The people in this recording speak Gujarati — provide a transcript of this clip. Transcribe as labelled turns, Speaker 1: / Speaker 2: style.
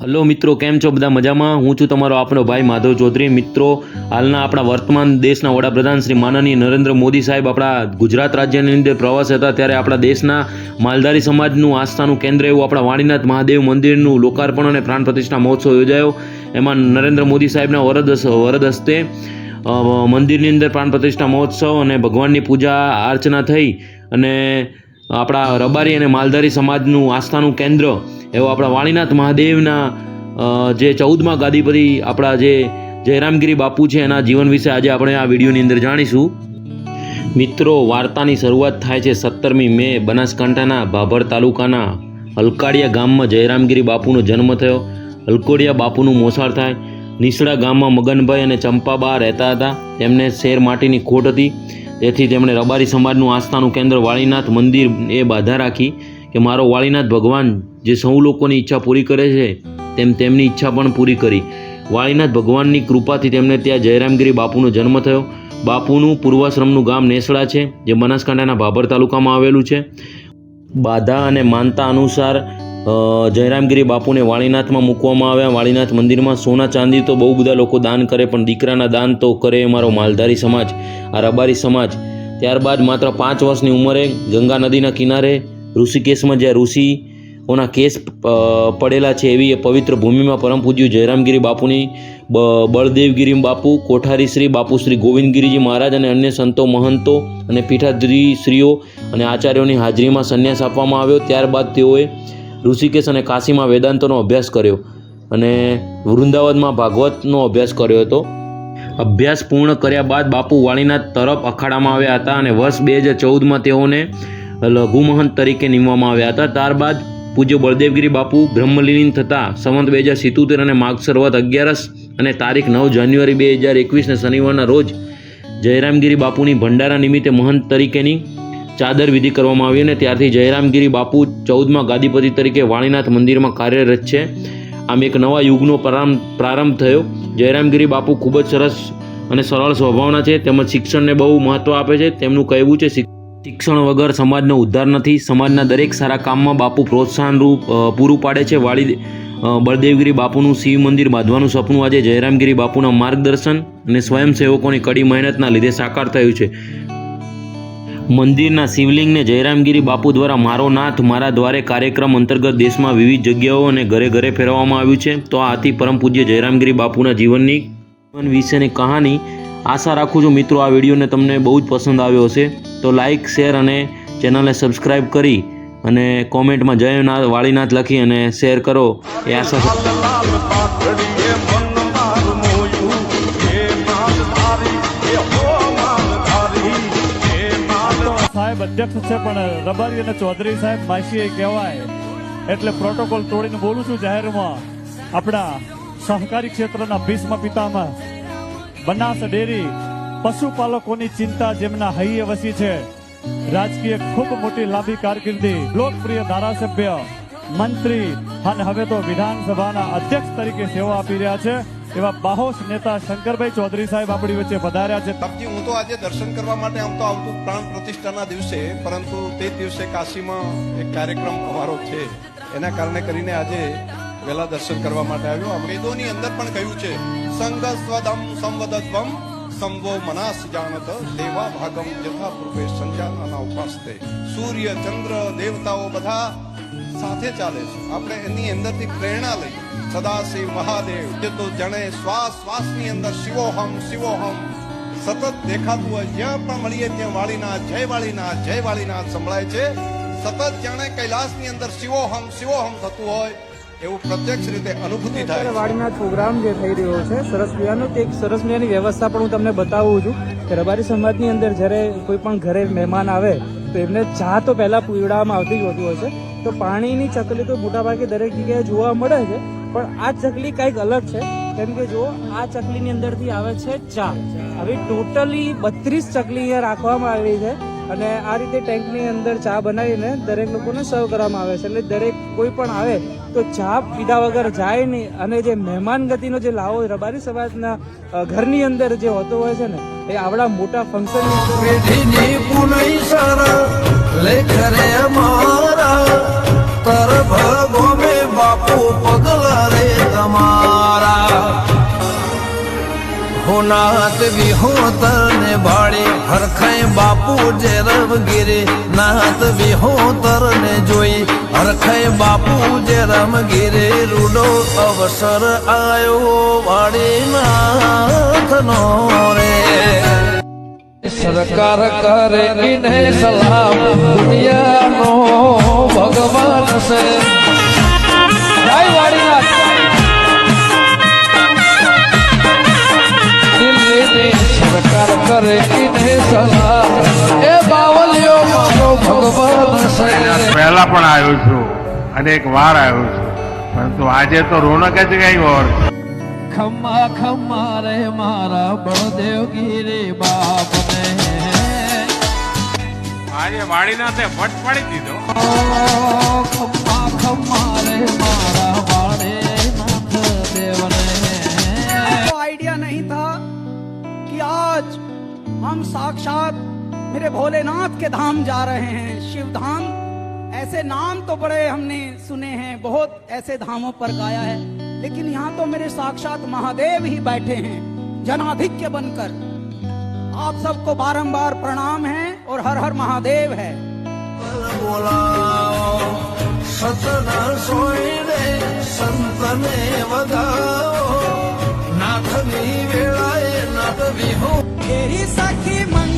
Speaker 1: હલો મિત્રો, કેમ છો બધા મજામાં? હું છું તમારો આપણો ભાઈ માધવ ચૌધરી. મિત્રો, હાલના આપણા વર્તમાન દેશના વડાપ્રધાન શ્રી માનનીય નરેન્દ્ર મોદી સાહેબ આપણા ગુજરાત રાજ્યની અંદર પ્રવાસ હતા ત્યારે આપણા દેશના માલધારી સમાજનું આસ્થાનું કેન્દ્ર એવું આપણા વાણીનાથ મહાદેવ મંદિરનું લોકાર્પણ અને પ્રાણ પ્રતિષ્ઠા મહોત્સવ યોજાયો. એમાં નરેન્દ્ર મોદી સાહેબના વરદ વરદ હસ્તે મંદિરની અંદર પ્રાણ પ્રતિષ્ઠા મહોત્સવ અને ભગવાનની પૂજા અર્ચના થઈ અને આપણા રબારી અને માલધારી સમાજનું આસ્થાનું કેન્દ્ર એવો આપણા વાણીનાથ મહાદેવના જે ચૌદમા ગાદીપતિ આપણા જે જયરામગીરી બાપુ છે એના જીવન વિશે આજે આપણે આ વિડીયોની અંદર જાણીશું. મિત્રો, વાર્તાની શરૂઆત થાય છે સત્તરમી મે બનાસકાંઠાના ભાભર તાલુકાના હલકાડિયા ગામમાં જયરામગીરી બાપુનો જન્મ થયો. હલકોડિયા બાપુનું મોસાળ થાય. નીસડા ગામમાં મગનભાઈ અને ચંપાબા રહેતા હતા. તેમને શેર માટીની ખોટ હતી. તેથી તેમણે રબારી સમાજનું આસ્થાનું કેન્દ્ર વાળીનાથ મંદિર એ બાધા રાખી. કે મારો વાળીનાથ ભગવાન જે સૌ લોકોની ઈચ્છા પૂરી કરે છે, તેમ તેમની ઈચ્છા પણ પૂરી કરી. વાળીનાથ ભગવાનની કૃપાથી તેમને ત્યાં જયરામગીરી બાપુનો જન્મ થયો. બાપુનું પૂર્વાશ્રમનું ગામ નેસડા છે, જે બનાસકાંઠાના ભાભર તાલુકામાં આવેલું છે. બાધા અને માનતા અનુસાર જયરામગીરી બાપુને વાળીનાથમાં મૂકવામાં આવ્યા. વાળીનાથ મંદિરમાં સોના ચાંદી તો બહુ બધા લોકો દાન કરે, પણ દીકરાના દાન તો કરે એ મારો માલધારી સમાજ, આ રબારી સમાજ. ત્યારબાદ માત્ર પાંચ વર્ષની ઉંમરે ગંગા નદીના કિનારે ઋષિકેશમાં જ્યાં ઋષિઓના કેસ પડેલા છે એવી એ પવિત્ર ભૂમિમાં પરમ પૂજ્ય જયરામગીરી બાપુની બળદેવગીરી બાપુ, કોઠારી શ્રી બાપુ શ્રી ગોવિંદગીરીજી મહારાજ અને અન્ય સંતો, મહંતો અને પીઠાધરી શ્રીઓ અને આચાર્યોની હાજરીમાં સંન્યાસ આપવામાં આવ્યો. ત્યારબાદ તેઓએ ઋષિકેશ અને કાશીમાં વેદાંતોનો અભ્યાસ કર્યો અને વૃંદાવનમાં ભાગવતનો અભ્યાસ કર્યો હતો. અભ્યાસ પૂર્ણ કર્યા બાદ બાપુ વાણીના તરફ અખાડામાં આવ્યા હતા અને વર્ષ બે હજાર ચૌદમાં તેઓને લઘુમહંત તરીકે નિમવામાં આવ્યા હતા. ત્યારબાદ પૂજ્ય બળદેવગીરી બાપુ બ્રહ્મલીન થતા સંવંત બે હજાર સિત્તોતેર અને માગસર વધ અગિયારસ અને તારીખ નવ જાન્યુઆરી બે હજાર એકવીસને શનિવારના રોજ જયરામગીરી બાપુની ભંડારા નિમિત્તે મહંત તરીકેની ચાદર વિધિ કરવામાં આવી અને ત્યારથી જયરામગીરી બાપુ ચૌદમાં ગાદીપતિ તરીકે વાણીનાથ મંદિરમાં કાર્યરત છે. આમ એક નવા યુગનો પ્રારંભ પ્રારંભ થયો. જયરામગીરી બાપુ ખૂબ જ સરસ અને સરળ સ્વભાવના છે. તેમજ શિક્ષણને બહુ મહત્ત્વ આપે છે. તેમનું કહેવું છે શિક્ષણ વગર સમાજનો ઉદ્ધાર નથી. સમાજના દરેક સારા કામમાં બાપુ પ્રોત્સાહન રૂપ પૂરું પાડે છે. વાળી બળદેવગીરી બાપુનું શિવ મંદિર બાંધવાનું સપનું આજે જયરામગીરી બાપુના માર્ગદર્શન અને સ્વયંસેવકોની કડી મહેનતના લીધે સાકાર થયું છે. મંદિરના શિવલિંગને જયરામગીરી બાપુ દ્વારા મારો નાથ, મારા દ્વારે કાર્યક્રમ અંતર્ગત દેશમાં વિવિધ જગ્યાઓ અને ઘરે ઘરે ફેરવવામાં આવ્યું છે. તો આથી પરમ પૂજ્ય જયરામગીરી બાપુના જીવનની જીવન વિશેની કહાની. આશા રાખું છું મિત્રો આ વિડીયોને તમને બહુ જ પસંદ આવ્યો હશે. તો લાઇક શેર અને ચેનલને સબસ્ક્રાઈબ કરી અને કોમેન્ટમાં જયનાથ વાળીનાથ લખી અને શેર કરો. એ આશા
Speaker 2: સાહેબ, અધ્યક્ષ છે, પણ રબારી અને ચૌધરી સાહેબ માસી કહેવાય. એટલે પ્રોટોકોલ તોડીને બોલું છું જાહેરમાં. આપણા સહકારી ક્ષેત્રના ભીષ્મ પિતામાં બનાસ ડેરી પશુપાલકોની ચિંતા જેમના હૈયે વસી છે. રાજકીય ખૂબ મોટી લાંબી કારકિર્દી. લોકપ્રિય ધારાસભ્ય, મંત્રી અને હવે તો વિધાનસભાના અધ્યક્ષ તરીકે સેવા આપી રહ્યા છે. એવા બાહોશ નેતા શંકરભાઈ ચૌધરી સાહેબ આપણી વચ્ચે પધાર્યા છે.
Speaker 3: બાપજી, હું તો આજે દર્શન કરવા માટે આમ તો આવતું પ્રાણ પ્રતિષ્ઠાના દિવસે, પરંતુ તે દિવસે કાશીમાં એક કાર્યક્રમ અમારો છે. એના કારણે કરીને આજે વહેલા દર્શન કરવા માટે આવ્યો. આ વેદોની અંદર પણ કહ્યું છે સંગ સ્વદમ સંવદત્વમ સંવો મનાસ જાણત દેવા ભાગમ યથા પૂર્વે સંજાના ઉપાસતે. સૂર્ય, ચંદ્ર, દેવતાઓ બધા સાથે ચાલે છે. આપણે એની અંદરથી પ્રેરણા લઈ સદાશિવ મહાદેવ, જે તો જણે શ્વાસ, શ્વાસની અંદર શિવોહમ શિવોહમ. સતત દેખાતું હોય, જ્યાં પણ મળીએ ત્યાં વાળીનાથ જય વાળીના, જય વાળીનાથ સંભળાય છે. સતત જાણે કૈલાસની અંદર શિવોહમ શિવોહમ થતું હોય એવું પ્રત્યક્ષ રીતે અનુભૂતિ થાય.
Speaker 4: વાડીના પ્રોગ્રામ જે થઈ રહ્યો છે, સરસ મજાનો એક સરસ મજાની વ્યવસ્થા પણ હું તમને બતાવું છું કે રબારી સમાજની અંદર જ્યારે કોઈ પણ ઘરે મહેમાન આવે, તો એમને ચા તો પહેલા પીવડાવવામાં આવતી જ હોતી હોય છે. તો પાણીની ચકલી તો મોટાભાગે દરેક જગ્યાએ જોવા મળે છે, પણ આ ચકલી કંઈક અલગ છે. કેમ કે જો આ ચકલીની અંદરથી આવે છે ચા. હવે ટોટલી બત્રીસ ચકલી અહીંયા રાખવામાં આવી છે. અને આ રીતે ટેન્કની અંદર ચા બનાવીને દરેક લોકોને સર્વ કરવામાં આવે છે. એટલે દરેક કોઈ પણ આવે તો ચા પીધા વગર જાય નહીં. અને જે મહેમાન ગતિનો જે લાવો રબારી સમાજના ઘરની અંદર જે હોતો હોય છે ને, એ આવડા મોટા ફંક્શનની
Speaker 5: નાથ વિહો તરને ભાળે હરખાય બાપુ જે રમગીરે. નાથ વિહો તરને જોઈ, હરખાય બાપુ જે રમગીરે. રૂડો અવસર આયો વાડી નાથ નો રે. સરકાર કરે ઇને સલામ દુનિયાનો ભગવાન છે. કરે ઇને સલામ એ બાવલિયો મારો ભગવાન
Speaker 6: પહેલા પણ આવ્યો છું અનેક વાર આવ્યો છું. પરંતુ આજે તો રોનક જ કઈ ઓર.
Speaker 5: ખમ્મા ખમ્મા રે મારા બળદેવ ગીરી બાપ ને
Speaker 6: આજે વાડીનાથે ફટ પાડી દીધો.
Speaker 5: ખમ્મા ખમ્મા રે
Speaker 7: साक्षात मेरे भोलेनाथ के धाम जा रहे हैं। शिव धाम, ऐसे नाम तो बड़े हमने सुने हैं, बहुत ऐसे धामों पर गाया है। लेकिन यहाँ तो मेरे साक्षात महादेव ही बैठे हैं, जनाधिक्य बनकर। आप सबको बारंबार प्रणाम है और हर हर महादेव है।
Speaker 5: संतने वदाओ नाथ नीवे
Speaker 7: camisa que manga.